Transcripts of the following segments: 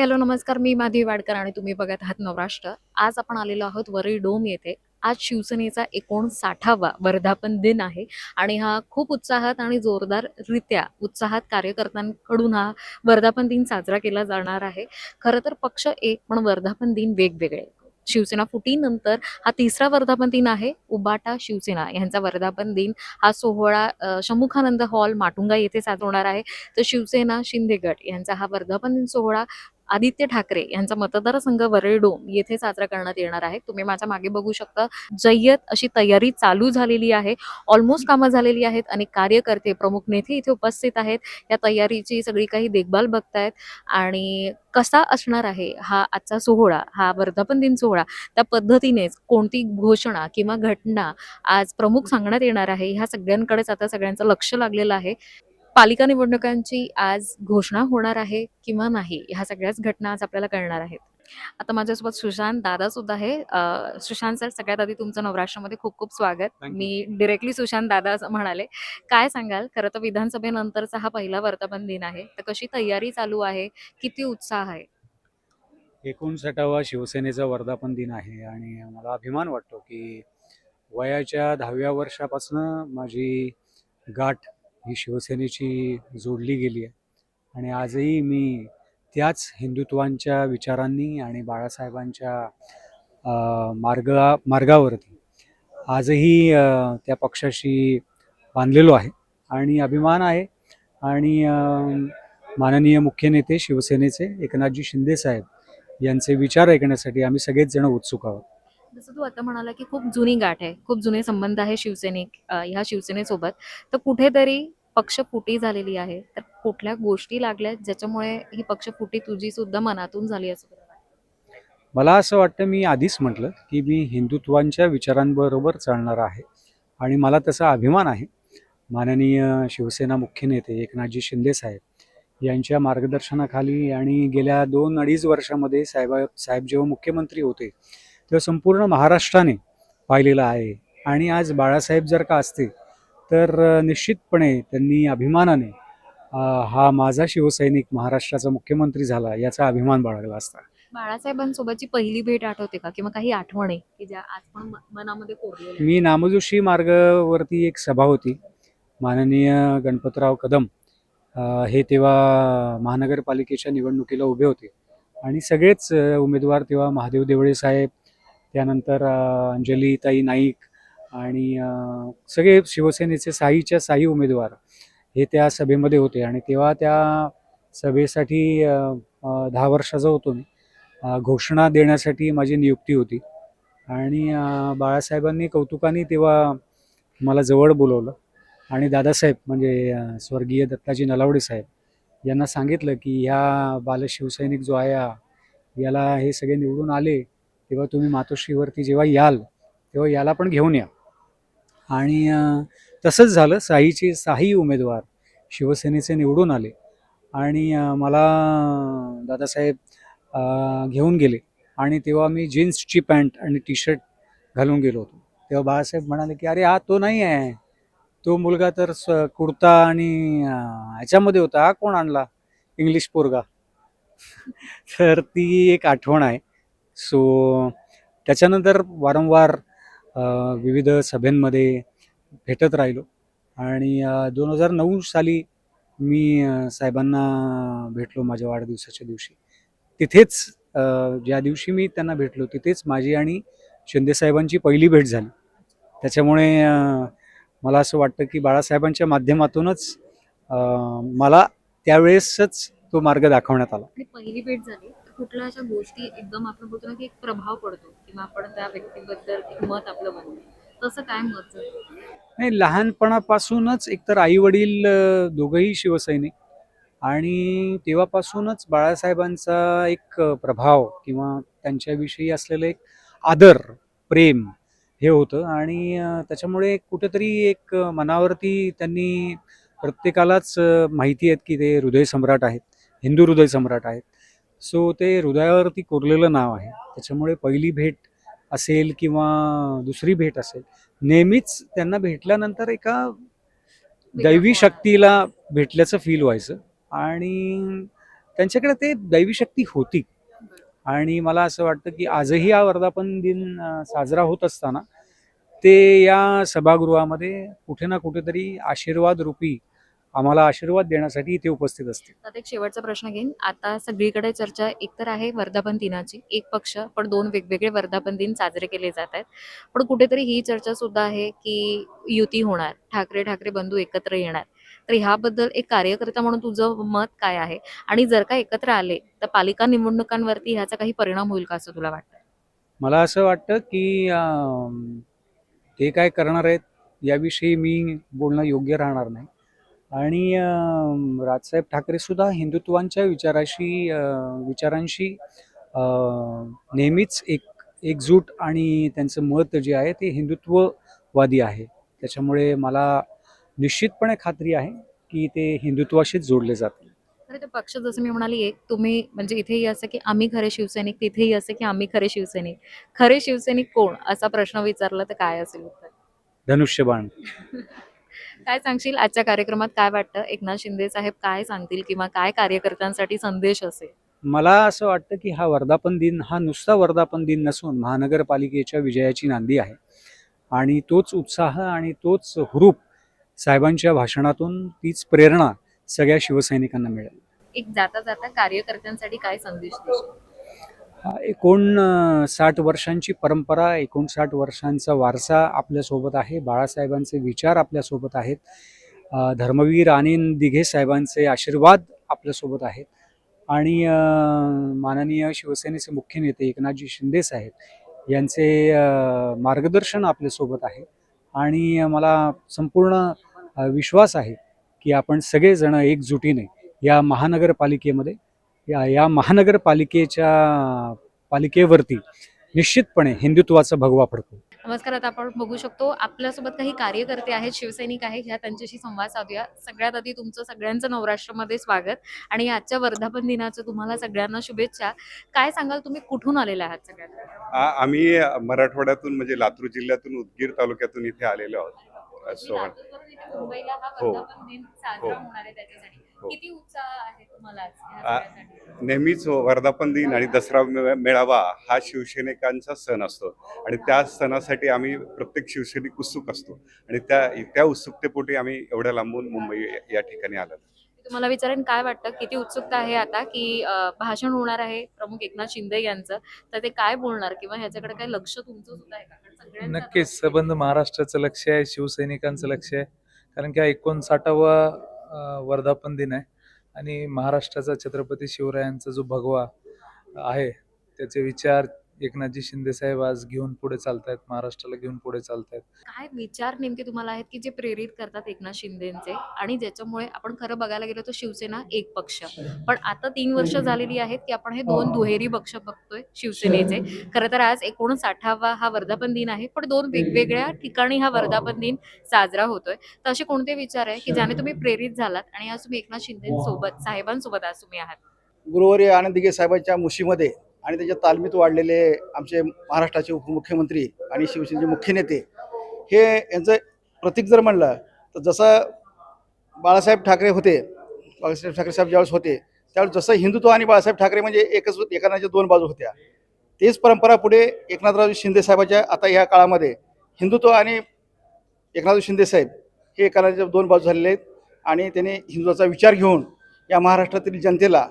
Hello नमस्कार. मी माधवी वाडकर आणि तुम्ही बघत आहात नवराष्ट्र. आज आपण आलेलो आहोत वरळी डोम येथे. आज शिवसेनेचा एकोणसाठावा वर्धापन दिन आहे आणि हा खूप उत्साहात आणि जोरदार रित्या उत्साहात कार्यकर्त्यांकडून हा वर्धापन दिन साजरा केला जाणार आहे. खरं तर पक्ष एक पण वर्धापन दिन वेगवेगळे. शिवसेना फुटीनंतर हा तिसरा वर्धापन दिन आहे. उबाटा शिवसेना यांचा वर्धापन दिन हा सोहळा शमुखानंद हॉल माटुंगा येथे साजरा होणार आहे. तर शिवसेना शिंदे गट यांचा हा वर्धापन दिन सोहळा आदित्य ठाकरे यांचा मतदारसंघ वरळडोम येथे साजरा करण्यात येणार आहे. तुम्ही माझ्या मागे बघू शकता जय्यत अशी तयारी चालू झालेली आहे. ऑलमोस्ट कामं झालेली आहेत. अनेक कार्यकर्ते प्रमुख नेते इथे उपस्थित आहेत. या तयारीची सगळी काही देखभाल बघतायत. आणि कसा असणार आहे हा आजचा सोहळा हा वर्धापन दिन सोहळा त्या पद्धतीनेच कोणती घोषणा किंवा घटना आज प्रमुख सांगण्यात येणार आहे ह्या सगळ्यांकडेच आता सगळ्यांचं लक्ष लागलेलं आहे. पालिका निवडणुकांची आज घोषणा होणार आहे किंवा नाही ह्या सगळ्याच घटना आज आपल्याला कळणार आहेत. आता माझ्यासोबत सुशांत दादा सुद्धा आहे. सुशांत सर सगळ्यात आधी तुमचं नवराष्ट्रामध्ये खूप खूप स्वागत. मी डिरेक्टली सुशांत दादा असं म्हणाले. काय सांगाल? खरं तर विधानसभेनंतरचा हा पहिला वर्धापन दिन आहे. तर कशी तयारी चालू आहे? किती उत्साह आहे? एकोणसाठावा शिवसेनेचा वर्धापन दिन आहे आणि मला अभिमान वाटतो की वयाच्या दहाव्या वर्षापासून माझी गाठ ही शिवसेनेची जोडली गेली आहे. आणि आजही मी त्याच हिंदुत्वांच्या विचारांनी आणि बाळासाहेबांच्या मार्गा मार्गावरती आजही त्या पक्षाशी बांधलेलो आहे. आणि अभिमान आहे आणि माननीय मुख्य नेते शिवसेनेचे एकनाथजी शिंदे साहेब यांचे विचार ऐकण्यासाठी आम्ही सगळेच जण उत्सुक आहोत. जसं तू आता म्हणाला की खूप जुनी गाठ आहे खूप जुने संबंध आहे शिवसैनिक ह्या शिवसेनेसोबत. तर कुठेतरी पक्षफुटी झालेली आहे तर कुठल्या गोष्टी लागल्या ज्याच्यामुळे ही पक्षफुटी तुझी सुद्धा मनातून झाली असं मला असं वाटतं मी आधीच म्हटलं की मी हिंदुत्वांच्या विचारांबरोबर चालणार आहे आणि मला तसा अभिमान आहे. माननीय शिवसेना मुख्य नेते एकनाथजी शिंदे साहेब यांच्या मार्गदर्शनाखाली आणि गेल्या दोन अडीच वर्षामध्ये साहेब साहेब जेव्हा मुख्यमंत्री होते तेव्हा संपूर्ण महाराष्ट्राने पाहिलेलं आहे. आणि आज बाळासाहेब जर का असते तर निश्चितपणे त्यांनी अभिमानाने हा माझा शिवसैनिक महाराष्ट्राचा मुख्यमंत्री झाला याचा अभिमान बाळगला असता. बाळासाहेबांसोबतची पहिली भेट आठवते का? किंवा काही आठवणी की ज्या आज पण म- मनामध्ये कोरलेल्या? मी नामजोशी मार्गावरती एक सभा होती. माननीय गणपतराव कदम हे तेव्हा महानगरपालिकेच्या निवडणुकीला उभे होते. आणि सगळेच उमेदवार तेव्हा महादेव देवळे साहेब त्यानंतर अंजलीताई नाईक आणि सगळे शिवसेनेचे साईच्या साई उमेदवार हे त्या सभेमध्ये होते आणि तेव्हा त्या सभेसाठी दहा वर्षाचा होतो मी. घोषणा देण्यासाठी माझी नियुक्ती होती. आणि बाळासाहेबांनी कौतुकाने तेव्हा मला जवळ बोलवलं. आणि दादासाहेब म्हणजे स्वर्गीय दत्ताजी नलावडे साहेब यांना सांगितलं की ह्या बालशिवसैनिक जो आहे याला हे सगळे निवडून आले. तेव्हा तुम्ही मातोश्रीवरती जेव्हा याल तेव्हा याला पण घेऊन या. आणि तसंच झालं. साईचे साही उमेदवार शिवसेनेचे निवडून आले. आणि मला दादासाहेब घेऊन गेले. आणि तेव्हा मी जीन्सची पॅन्ट आणि टी शर्ट घालून गेलो होतो. तेव्हा बाळासाहेब म्हणाले की अरे हा तो नाही आहे. तो मुलगा तर स कुर्ता आणि ह्याच्यामध्ये होता. हा कोण आणला? इंग्लिश पोरगा. तर ती एक आठवण आहे. सो त्याच्यानंतर वारंवार विविध सभेंमध्ये भेटत राहिलो. आणि दोन हजार नऊ साली मी साहेबांना भेटलो माझ्या वाढदिवसाच्या दिवशी. तिथेच ज्या दिवशी मी त्यांना भेटलो तिथेच माझी आणि शिंदेसाहेबांची पहिली भेट झाली. त्याच्यामुळे मला असं वाटतं की बाळासाहेबांच्या माध्यमातूनच मला त्यावेळेसच तो मार्ग दाखवण्यात आला. पहिली भेट झाली. कुठल्या अशा गोष्टी एकदम आपण बोलतो ना की एक प्रभाव पडतो किंवा आपण त्या व्यक्तीबद्दल एक मत आपलं बनवतो तसं काय मत नाही लहानपणापासूनच एकतर आई वडील दोघंही शिवसैनिक आणि तेव्हापासूनच बाळासाहेबांचा एक प्रभाव किंवा त्यांच्याविषयी असलेलं एक आदर प्रेम हे होतं आणि त्याच्यामुळे कुठेतरी एक मनावरती त्यांनी प्रत्येकालाच माहिती आहेत की ते हृदय सम्राट आहेत हिंदू हृदय सम्राट आहेत. सो ते हृदयावरती कोरलेलं नाव आहे. त्याच्यामुळे पहिली भेट असेल किंवा दुसरी भेट असेल नेहमीच त्यांना भेटल्यानंतर एका दैवी शक्तीला भेटल्याचं फील व्हायचं. आणि त्यांच्याकडे ते दैवी शक्ती होती. आणि मला असं वाटतं की आजही हा वर्धापन दिन साजरा होत असताना ते या सभागृहामध्ये कुठे ना कुठेतरी आशीर्वाद रूपी आम्हाला आशीर्वाद देण्यासाठी इथे उपस्थित असते तर एक शेवटचा प्रश्न घेईन. आता सगळीकडे चर्चा एकतर आहे वर्धापन दिनाची. एक पक्ष पण दोन वेगवेगळे वर्धापन दिन साजरे केले जात आहेत. पण कुठेतरी ही चर्चा सुद्धा आहे की युती होणार. ठाकरे ठाकरे बंधू एकत्र येणार. तर ह्याबद्दल एक कार्यकर्ता म्हणून तुझं मत काय आहे? आणि जर का एकत्र आले तर पालिका निवडणुकांवरती ह्याचा काही परिणाम होईल का असं तुला वाटतं? मला असं वाटतं की अं, ते काय करणार आहेत याविषयी मी बोलणं योग्य राहणार नाही. आणि राजसाहेब ठाकरे सुद्धा हिंदुत्वांच्या विचाराशी विचारांशी नेहमीच एक एकजूट आणि त्यांचं मत जे आहे ते हिंदुत्ववादी आहे. त्याच्यामुळे मला निश्चितपणे खात्री आहे की ते हिंदुत्वाशीच जोडले जातील. तर ते पक्ष जसं मी म्हणाली एक तुम्ही म्हणजे इथेही असं की आम्ही खरे शिवसैनिक तिथेही असं की आम्ही खरे शिवसैनिक. खरे शिवसैनिक कोण? असा प्रश्न विचारला तर काय असेल धनुष्यबाण. काय सांगशील? आजच्या कार्यक्रमात काय वाटतं? एकनाथ शिंदे साहेब काय सांगतील किंवा काय कार्यकर्त्यांसाठी संदेश असेल? मला असं वाटतं की हा वर्धापन दिन हा नुसता वर्धापन दिन नसून महानगरपालिकेच्या विजयाची नांदी आहे. आणि तोच उत्साह आणि तोच हुरूप साहेबांच्या भाषणातून तीच प्रेरणा सगळ्या शिवसैनिकांना मिळेल. एक जाता जाता कार्यकर्त्यांसाठी काय संदेश देशील? हा साठ वर्षांची परंपरा एकोणसाठ वर्षांचा वारसा आपल्यासोबत आहे. बाळासाहेबांचे विचार आपल्यासोबत आहेत. धर्मवीर अनिल दिघे साहेबांचे आशीर्वाद आपल्यासोबत आहेत. आणि माननीय शिवसेनेचे मुख्य नेते एकनाथजी शिंदे साहेब यांचे मार्गदर्शन आपल्यासोबत आहे. आणि मला संपूर्ण विश्वास आहे की आपण सगळेजण एकजुटीने या महानगरपालिकेमध्ये या या महानगरपालिकेच्या पालिकेवरती निश्चितपणे हिंदुत्वाचा भगवा फडकू नमस्कार आता आपण बघू शकतो आपल्यासोबत काही कार्यकर्ते आहेत शिवसैनिक आहेत ह्या त्यांच्याशी संवाद साधूया सगळ्यात आधी तुमचं सगळ्यांचं नवराष्ट्रामध्ये स्वागत आणि आजच्या वर्धापन दिनाचं तुम्हाला सगळ्यांना शुभेच्छा काय सांगाल तुम्ही कुठून आलेला आहात सगळ्यात आ- आम्ही मराठवाड्यातून म्हणजे लातूर जिल्ह्यातून उदगीर तालुक्यातून इथे आलेलो आहोत मुंबईला हा हो. वर्धापन दिन साजरा हो. होणार आहे त्याच्यासाठी. किती उत्साह आहे तुम्हाला? नेहमीच वर्धापन दिन आणि दसरा मेळावा हा शिवसैनिकांचा सण असतो. आणि त्या सणासाठी आम्ही प्रत्येक शिवसैनिक उत्सुक असतो. आणि त्या त्या उत्सुकतेपोटी आम्ही एवढ्या लांबून मुंबई या ठिकाणी आलो. मी तुम्हाला विचारेन काय वाटतं? किती उत्सुकता आहे आता की भाषण होणार आहे प्रमुख एकनाथ शिंदे यांचं? तर ते काय बोलणार? किंवा ह्याच्याकडे काय लक्ष तुमचं सुद्धा आहे का? नक्कीच. सबंध महाराष्ट्राचं लक्ष आहे शिवसैनिकांचं लक्ष आहे. कारण की हा एकोणसाठावा वर्धापन दिन आहे. आणि महाराष्ट्राचा छत्रपती शिवरायांचा जो भगवा आहे त्याचे विचार एकनाथजी शिंदे साहेब आज घेऊन पुढे चालतायत महाराष्ट्राला घेऊन पुढे चालतायत. काय विचार नेमके तुम्हाला आहेत की जे प्रेरित करतात एकनाथ शिंदेचे? आणि ज्याच्यामुळे आपण खरं बघायला गेलो तर शिवसेना एक पक्ष. पण आता तीन वर्ष झालेली आहेत की आपण हे दोन दुहेरी पक्ष बघतोय शिवसेनेचे. खरं तर आज एकोणसाठावा हा वर्धापन दिन आहे पण दोन वेगवेगळ्या ठिकाणी हा वर्धापन दिन साजरा होतोय. तर असे कोणते विचार आहे की ज्याने तुम्ही प्रेरित झालात आणि आज तुम्ही एकनाथ शिंदेसोबत साहेबांसोबत आज तुम्ही आहात? गुरुवारी आनंद दिघे साहेबांच्या मुशीमध्ये आणि त्याच्या तालमीत वाढलेले आमचे महाराष्ट्राचे उपमुख्यमंत्री आणि शिवसेनेचे मुख्य नेते हे यांचं प्रतीक जर म्हणलं तर जसं बाळासाहेब ठाकरे होते बाळासाहेब ठाकरे साहेब ज्यावेळेस होते त्यावेळेस जसं हिंदुत्व आणि बाळासाहेब ठाकरे म्हणजे एकच एकानाच्या दोन बाजू होत्या. तेच परंपरा पुढे एकनाथराव शिंदे साहेबाच्या आता ह्या काळामध्ये हिंदुत्व आणि एकनाथराव शिंदे साहेब हे एकानाच्या दोन बाजू झालेले आहेत. आणि त्यांनी हिंदुत्वाचा विचार घेऊन या महाराष्ट्रातील जनतेला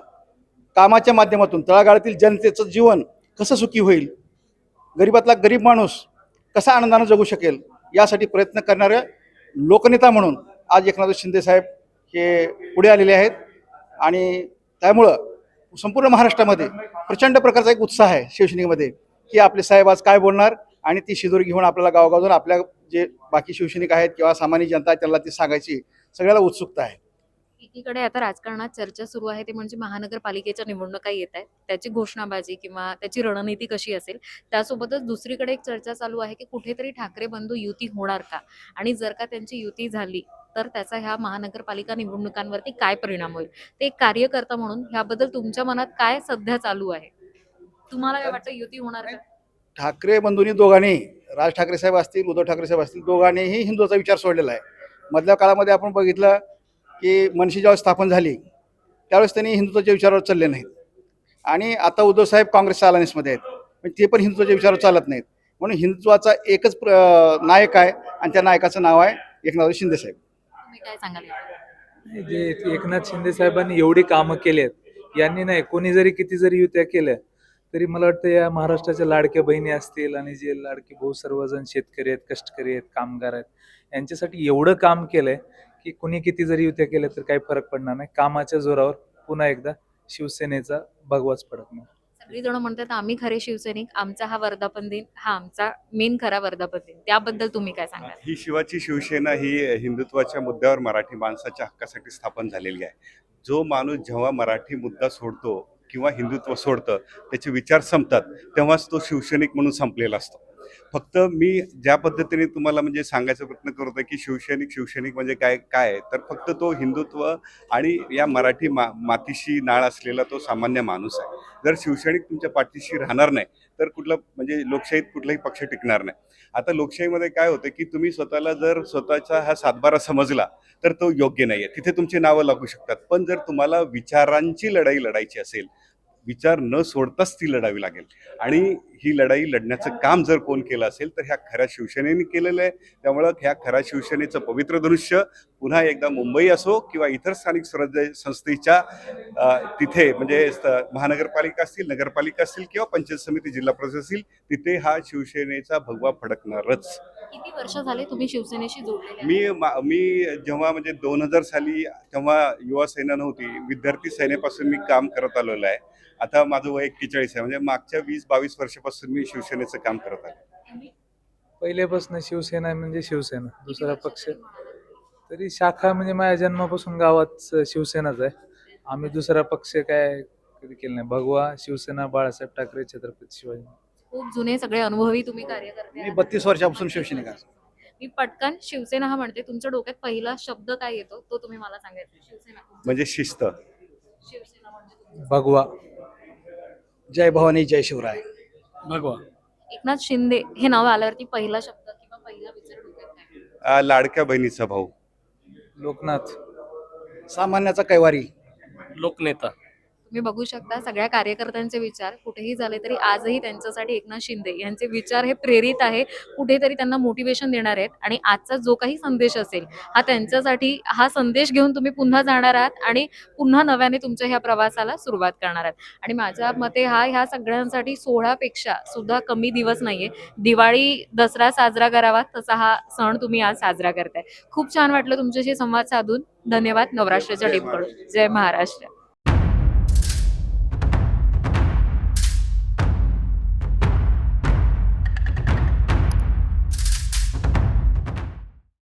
कामाच्या माध्यमातून तळागाळातील जनतेचं जीवन कसं सुखी होईल? गरिबातला गरीब माणूस कसा आनंदानं जगू शकेल? यासाठी प्रयत्न करणारे लोकनेता म्हणून आज एकनाथ शिंदे साहेब हे पुढे आलेले आहेत. आणि त्यामुळं संपूर्ण महाराष्ट्रामध्ये प्रचंड प्रकारचा एक उत्साह आहे शिवसेनेमध्ये की आपले साहेब आज काय बोलणार? आणि ती शिदोरी घेऊन आपल्याला गावगावून आपल्या जे बाकी शिवसैनिक आहेत किंवा सामान्य जनता आहे त्यांना ती सांगायची सगळ्याला उत्सुकता आहे. एकीकडे आता राजकारणात चर्चा सुरू आहे ते म्हणजे महानगरपालिकेच्या निवडणुका येत आहेत. त्याची घोषणाबाजी किंवा त्याची रणनीती कशी असेल त्यासोबतच दुसरीकडे एक चर्चा चालू आहे की कुठेतरी ठाकरे बंधू युती होणार का? आणि जर का त्यांची युती झाली तर त्याचा ह्या महानगरपालिका निवडणुकांवरती काय परिणाम होईल? ते एक कार्यकर्ता म्हणून ह्याबद्दल तुमच्या मनात काय सध्या चालू आहे? तुम्हाला काय वाटतं युती होणार का? ठाकरे बंधूंनी दोघांनी राज ठाकरे साहेब असतील उद्धव ठाकरे साहेब असतील दोघांनीही हिंदूचा विचार सोडलेला आहे. मधल्या काळामध्ये आपण बघितलं की मनशी जेव्हा स्थापन झाली त्यावेळेस त्यांनी हिंदुत्वाच्या विचारावर चालले नाहीत. आणि आता उद्धव साहेब काँग्रेसच्या अलायन्समध्ये आहेत. पण ते पण हिंदुत्वाच्या विचारावर चालत नाहीत. म्हणून हिंदुत्वाचा एकच प्र- नायक आहे आणि त्या नायकाचं नाव आहे एकनाथ शिंदे साहेब? जे एकनाथ शिंदे साहेबांनी एवढी कामं केली आहेत यांनी नाही कोणी जरी किती जरी युत्या केल्या तरी मला वाटतं या महाराष्ट्राच्या लाडक्या बहिणी असतील आणि जे लाडके भाऊ सर्वजण शेतकरी आहेत कष्टकरी आहेत कामगार आहेत यांच्यासाठी एवढं काम केलंय की कुणी किती जरी युत्या केल्या तर काही फरक पडणार नाही. कामाच्या जोरावर पुन्हा एकदा शिवसेनेचा भगवाच पडत नाही. सगळी जण म्हणतात आम्ही खरे शिवसैनिक आमचा हा वर्धापन दिन हा आमचा मेन खरा वर्धापन दिन. त्याबद्दल तुम्ही काय सांगाल ही शिवाची शिवसेना ही हिंदुत्वाच्या मुद्द्यावर मराठी माणसाच्या हक्कासाठी स्थापन झालेली आहे. जो माणूस जेव्हा मराठी मुद्दा सोडतो किंवा हिंदुत्व सोडतं त्याचे विचार संपतात तेव्हाच तो शिवसैनिक म्हणून संपलेला असतो. फक्त मी ज्या पद्धतीने तुम्हाला म्हणजे सांगायचा प्रयत्न करतोय की शिवसैनिक शिवसैनिक म्हणजे काय काय आहे? तर फक्त तो हिंदुत्व आणि या मराठी मा मातीशी नाळ असलेला तो सामान्य माणूस आहे. जर शिवसैनिक तुमच्या पाठीशी राहणार नाही तर कुठलं म्हणजे लोकशाहीत कुठलाही पक्ष टिकणार नाही. आता लोकशाहीमध्ये काय होतं की तुम्ही स्वतःला जर स्वतःचा हा सातबारा समजला तर तो योग्य नाही आहे तिथे तुमची नावं लागू शकतात. पण जर तुम्हाला विचारांची लढाई लढायची असेल विचार न सोडताच ती लढावी लागेल. आणि ही लढाई लढण्याचं काम जर कोण केलं असेल तर ह्या खऱ्या शिवसेनेने केलेलं आहे. त्यामुळं ह्या खऱ्या शिवसेनेचं पवित्र दृश्य पुन्हा एकदा मुंबई असो किंवा इतर स्थानिक स्वराज्य संस्थेच्या तिथे म्हणजे महानगरपालिका असतील नगरपालिका असतील किंवा पंचायत समिती जिल्हा परिषद असतील तिथे हा शिवसेनेचा भगवा फडकणारच. किती वर्ष झाले तुम्ही शिवसेनेशी? मी मा- मी जेव्हा म्हणजे दोन हजार साली तेव्हा युवा सेना नव्हती विद्यार्थी सेनेपासून मी काम करत आलेलो आहे. आता माझं वय एक्केचाळीस आहे. म्हणजे मागच्या वीस बावीस वर्षापासून मी शिवसेनेचं काम करत आहे. पहिल्यापासून शिवसेना म्हणजे शिवसेना दुसरा पक्ष? तरी शाखा म्हणजे माझ्या जन्मापासून गावात शिवसेनाच आहे. आम्ही दुसरा पक्ष काय कधी केलं नाही. भगवा शिवसेना बाळासाहेब ठाकरे छत्रपती शिवाजी. खूप जुने सगळे अनुभवी तुम्ही कार्यकर्ते मी. बत्तीस वर्षापासून शिवसैनिक आहे. मी पटकन शिवसेना हा म्हणते. तुमच्या डोक्यात पहिला शब्द काय येतो? तो तुम्ही मला सांगायचा शिवसेना म्हणजे शिस्त. शिवसेना म्हणजे. भगवा. जय भवानी जय शिवराय. भगवा एकनाथ शिंदे हे नाव आल्यावरती पहिला शब्द किंवा पहिला विचार डोक्यात काय? अ, लाडक्या बहिणीचा भाऊ. लोकनाथ. सामान्याचा कैवारी. लोकनेता. तुम्ही बघू शकता सगळ्या कार्यकर्त्यांचे विचार कुठेही झाले तरी आजही त्यांच्यासाठी एकनाथ शिंदे यांचे विचार हे प्रेरित आहे. कुठेतरी त्यांना मोटिवेशन देणार आहेत आणि आजचा जो काही संदेश असेल हा त्यांच्यासाठी हा संदेश घेऊन तुम्ही पुन्हा जाणार आहात आणि पुन्हा नव्याने तुमच्या ह्या प्रवासाला सुरुवात करणार आहात. आणि माझ्या मते हा ह्या सगळ्यांसाठी सोहळापेक्षा सुद्धा कमी दिवस नाहीये. दिवाळी दसरा साजरा करावा तसा हा सण तुम्ही आज साजरा करताय. खूप छान वाटलं तुमच्याशी संवाद साधून. धन्यवाद नवराष्ट्राच्या टीमकडून. जय महाराष्ट्र.